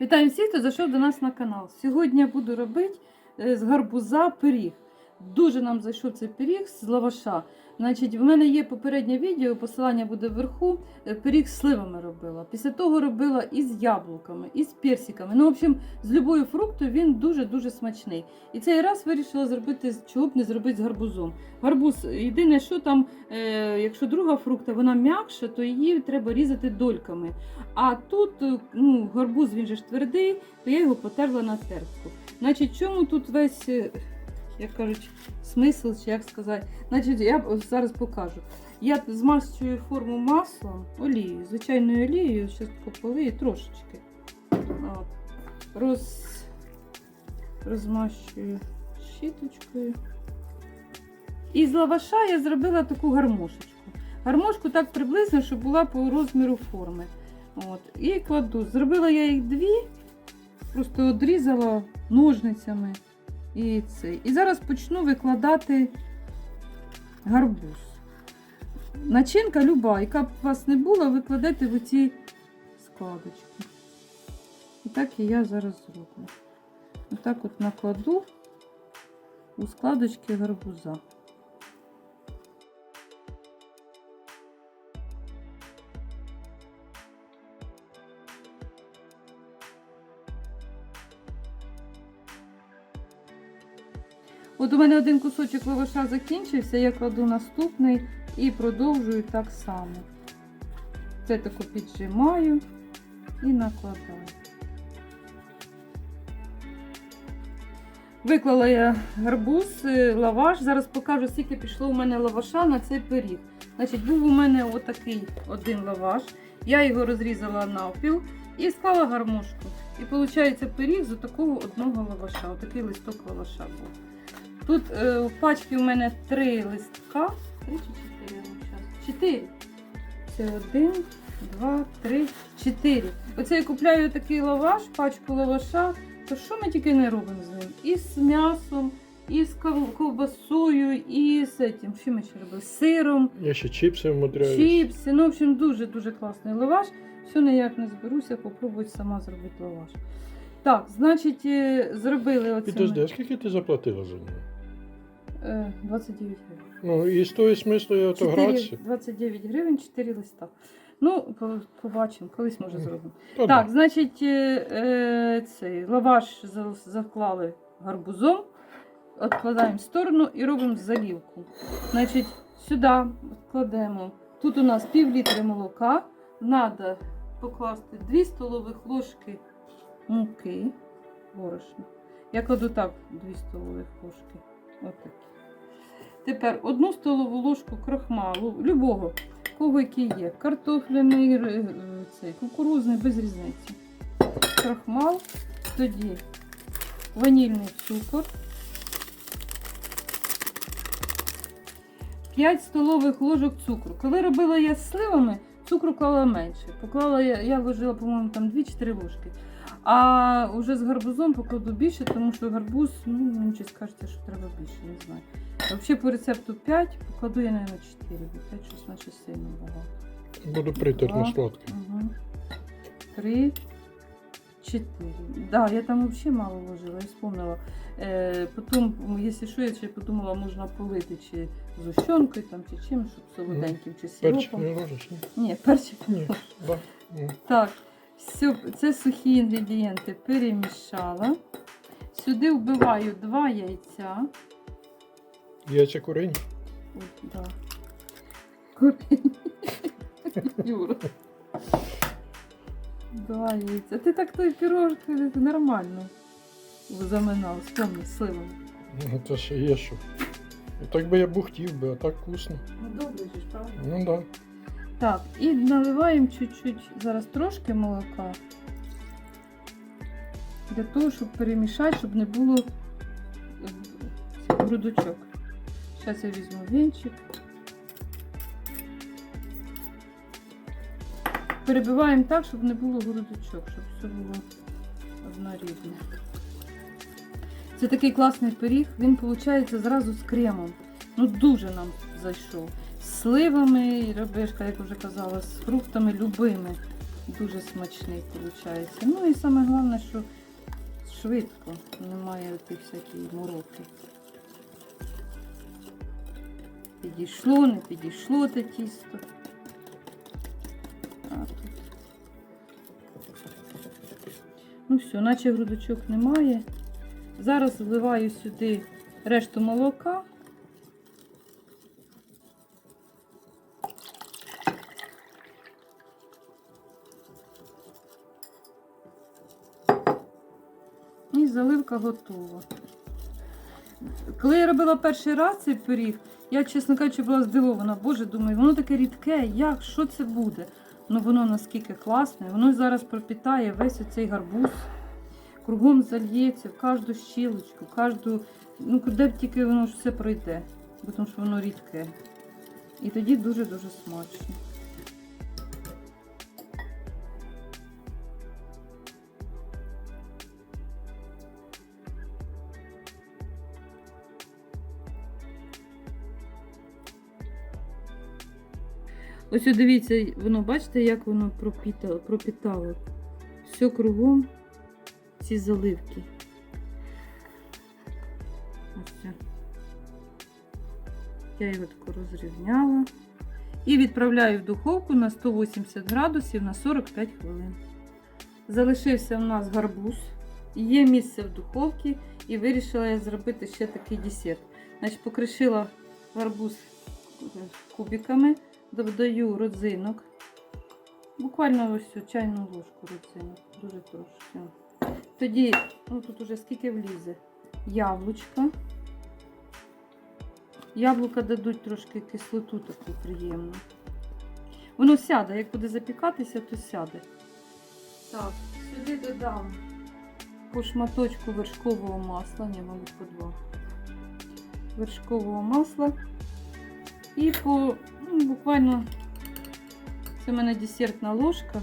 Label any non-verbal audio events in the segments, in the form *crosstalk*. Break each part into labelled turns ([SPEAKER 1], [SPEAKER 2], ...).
[SPEAKER 1] Вітаю всіх, хто зайшов до нас на канал. Сьогодні я буду робити е, з гарбуза пиріг. Дуже нам зайшов цей пиріг з лаваша. Значить, в мене є попереднє відео, посилання буде вверху. е, Пиріг з сливами робила. Після того робила і з яблуками, і з персиками. Ну, в общем, з любою фруктою він дуже-дуже смачний. І цей раз вирішила зробити, чого б не зробити з гарбузом. Гарбуз, єдине, що там, е, якщо друга фрукта, вона м'якша, то її треба різати дольками. А тут е, ну, гарбуз він же ж твердий, то я його потерла на терку. Значить, чому тут весь, е, як кажуть, смисл, чи як сказати? Значить, я зараз покажу. Я змащую форму маслом, олією, звичайною олією, зараз полию трошечки. От. Роз... Розмащую щіточкою. І з лаваша я зробила таку гармошечку. Гармошку так приблизно, щоб була по розміру форми. От. І кладу. Зробила я їх дві, просто одрізала ножницями. І, це. і зараз почну викладати гарбуз. Начинка люба, яка б у вас не була, ви в оці складочки. І так і я зараз зроблю. Отак от накладу у складочки гарбуза. У мене один кусочок лаваша закінчився, я кладу наступний і продовжую так само. Це таку піджимаю і накладаю. Виклала я гарбуз, е, лаваш. Зараз покажу, скільки пішло у мене лаваша на цей пиріг. Значить, був у мене отакий один лаваш. Я його розрізала навпіл і склала гармошку. І виходить пиріг з такого одного лаваша. Отакий листок лаваша був. Тут е, в пачці у мене три листка. Три чи чотири? Чотири. Це один, два, три, чотири. Оце я купляю такий лаваш, пачку лаваша. То що ми тільки не робимо з ним? І з м'ясом, і з ковбасою, і з цим, що ми ще робили? З сиром,
[SPEAKER 2] Я ще чіпси вмудряюсь.
[SPEAKER 1] чіпси. Ну, в общем, дуже-дуже класний лаваш. Все ніяк не зберуся, попробую сама зробити лаваш. Так, значить, е, зробили оце.
[SPEAKER 2] Підожди, а скільки ти заплатила за нього?
[SPEAKER 1] Е, 29 гривень.
[SPEAKER 2] Ну, і з того смислу я то
[SPEAKER 1] 4, 29 гривень, 4 листа. Ну, по- побачимо, колись може зробимо.
[SPEAKER 2] Та
[SPEAKER 1] Так, значить, е, е, цей лаваш за- заклали гарбузом, відкладаємо в сторону і робимо заливку. Значить, сюди кладемо. Тут у нас пів літри молока. Треба покласти 2 столових ложки муки, борошна. Я кладу так 2 столових ложки. Отакі. Тепер одну столову ложку крохмалу, любого, кого який є. Картофляний, е, цей, кукурузний, без різниці. Крохмал, тоді ванільний цукор. 5 столових ложок цукру. Коли робила я з сливами, цукру клала менше. Поклала я, я вложила, по-моєму, там 2-4 ложки. А вже з гарбузом покладу більше, тому що гарбуз, ну, мені щось кажеться, що треба більше, не знаю. Взагалі по рецепту 5, покладу я, мабуть, 4, бо 5 щось наче сильно багато.
[SPEAKER 2] Буду приторно
[SPEAKER 1] Два.
[SPEAKER 2] сладкий.
[SPEAKER 1] Угу. Три, чотири. Да, я там взагалі мало вложила, я вспомнила. Е, потім, якщо що, я ще подумала, можна полити чи зущенкою там, чи чим, щоб солоденьким, чи
[SPEAKER 2] Перчик не ложиш? Ні.
[SPEAKER 1] Ні, перчик.
[SPEAKER 2] Ні. Да. Ні.
[SPEAKER 1] Так, все, це сухі інгредієнти перемішала. Сюди вбиваю два яйця.
[SPEAKER 2] Яйця курені.
[SPEAKER 1] Ой, да. Курені. *laughs* Юра. Два яйця. Ти так той пірожок нормально заминав, спомни, сливом.
[SPEAKER 2] Ну, Це ще є що. І так би я бухтів би, а так вкусно.
[SPEAKER 1] Ну добре ж, правда?
[SPEAKER 2] Ну да.
[SPEAKER 1] Так, і наливаємо чуть-чуть зараз трошки молока. Для того, щоб перемішати, щоб не було е, грудочок. Зараз я візьму вінчик. Перебиваємо так, щоб не було грудочок, щоб все було однорідне. Це такий класний пиріг, він виходить зразу з кремом. Ну дуже нам зайшов. Сливами, і ребешка, як вже казала, з фруктами любими. Дуже смачний виходить. Ну і саме головне, що швидко, немає тих всяких мороки. Підійшло, не підійшло те тісто. А тут. Ну все, наче грудочок немає. Зараз вливаю сюди решту молока. Заливка готова. Коли я робила перший раз цей пиріг, я, чесно кажучи, була здивована. Боже, думаю, воно таке рідке, як, що це буде? Ну воно наскільки класне, воно зараз пропітає весь оцей гарбуз, кругом зальється, в кожну щілочку, кожну, ну куди б тільки воно ж все пройде, тому що воно рідке. І тоді дуже-дуже смачно. Ось дивіться, воно бачите, як воно пропітало, пропітало. Все кругом ці заливки. Ось. Я його тако розрівняла. І відправляю в духовку на 180 градусів на 45 хвилин. Залишився у нас гарбуз. Є місце в духовці і вирішила я зробити ще такий десерт. Значить, покришила гарбуз кубиками додаю родзинок. Буквально ось чайну ложку родзинок. Дуже трошки. Тоді, ну тут уже скільки влізе. Яблучко. Яблука дадуть трошки кислоту таку приємну. Воно сяде, як буде запікатися, то сяде. Так, сюди додам по шматочку вершкового масла, ні, мабуть, по два. Вершкового масла. І по ну, буквально це в мене десертна ложка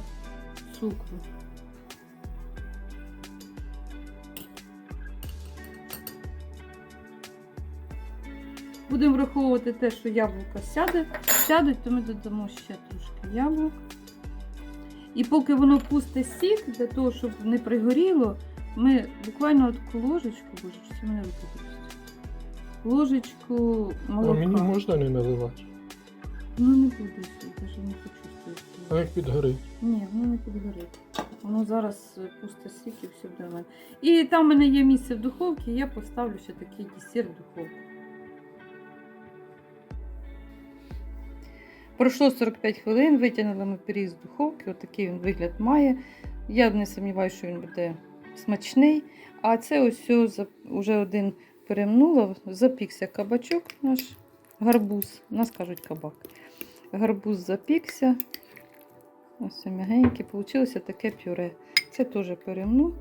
[SPEAKER 1] цукру. Будемо враховувати те, що яблука сяде, сядуть, то ми додамо ще трошки яблук. І поки воно пусте сік, для того, щоб не пригоріло, ми буквально таку ложечку, боже, це мене викидає. Ложечку
[SPEAKER 2] А мені можна не наливати.
[SPEAKER 1] Ну не буде ще, навіть не хочу
[SPEAKER 2] А
[SPEAKER 1] стояти.
[SPEAKER 2] як підгорить?
[SPEAKER 1] Ні, воно не підгорить. Воно зараз е, пусте сік і все буде нормально. І там в мене є місце в духовці, я поставлю ще такий десерт в духовку. Пройшло 45 хвилин, витягнули ми пиріг з духовки, отакий він вигляд має. Я не сумніваюся, що він буде смачний. А це ось уже один перемнула, запікся кабачок наш, гарбуз, у нас кажуть кабак. Гарбуз запікся. Ось м'ягенький, получилося таке пюре. Це теж перемну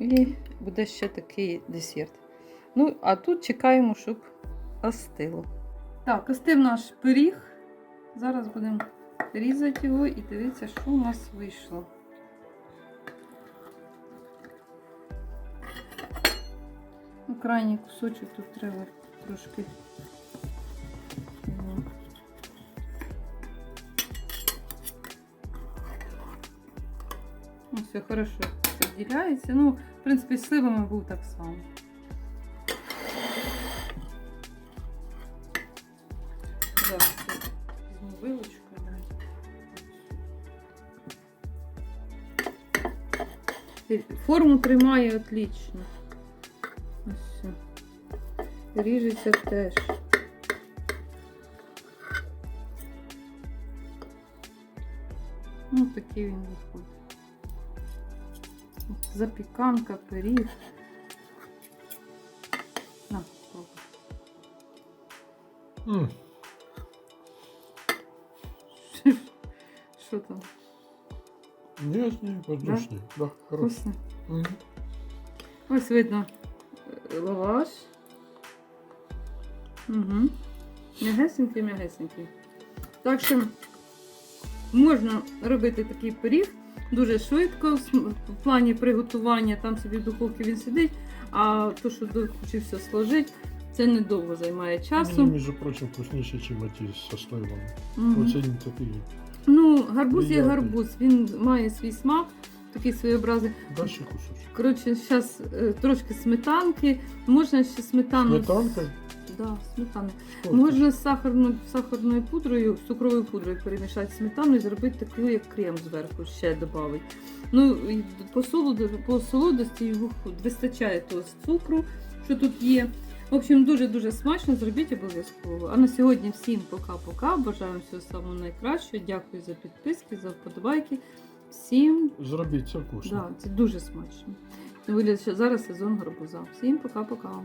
[SPEAKER 1] і буде ще такий десерт. Ну, а тут чекаємо, щоб остило. Так, остив наш пиріг. Зараз будемо різати його і дивитися, що у нас вийшло. Ну, крайній кусочок тут треба трошки. Все хорошо відділяється. Ну, в принципі, з сливами був так само. Зараз вилочку. да. Форму тримає отлично. Ось все. Ріжеться теж. Ну, такий він виходить. Запіканка, пиріг. На, пробуй.
[SPEAKER 2] М, *laughs*
[SPEAKER 1] Що там?
[SPEAKER 2] Ніжні, воздушні. Да? хорошо.
[SPEAKER 1] Вкусно?
[SPEAKER 2] Мгм.
[SPEAKER 1] Ось видно лаваш. Угу. М'ягесенький, м'ягесенький. Так що можна робити такий пиріг дуже швидко, в плані приготування, там собі в духовці він сидить, а то, що хоче сложити, це недовго займає
[SPEAKER 2] Вони,
[SPEAKER 1] часу.
[SPEAKER 2] між прочим, вкусніші, ніж ті зі сливами. Оце він такий
[SPEAKER 1] Ну, гарбуз є гарбуз, він має свій смак, такий своєобразний. Коротше, зараз трошки сметанки, можна ще сметану.
[SPEAKER 2] Сметанка?
[SPEAKER 1] Да, сметани. Можна з сахарною, сахарною пудрою, з цукровою пудрою перемішати сметану і зробити таку, як крем зверху ще додати. Ну, по, солоду, по солодості вистачає того з цукру, що тут є. В общем, дуже-дуже смачно, зробіть обов'язково. А на сьогодні всім пока-пока. Бажаю всього самого найкращого. Дякую за підписки, за вподобайки. Всім
[SPEAKER 2] Зробіть, це вкусно.
[SPEAKER 1] да, це дуже смачно. Тим що зараз сезон гарбуза. Всім пока-пока.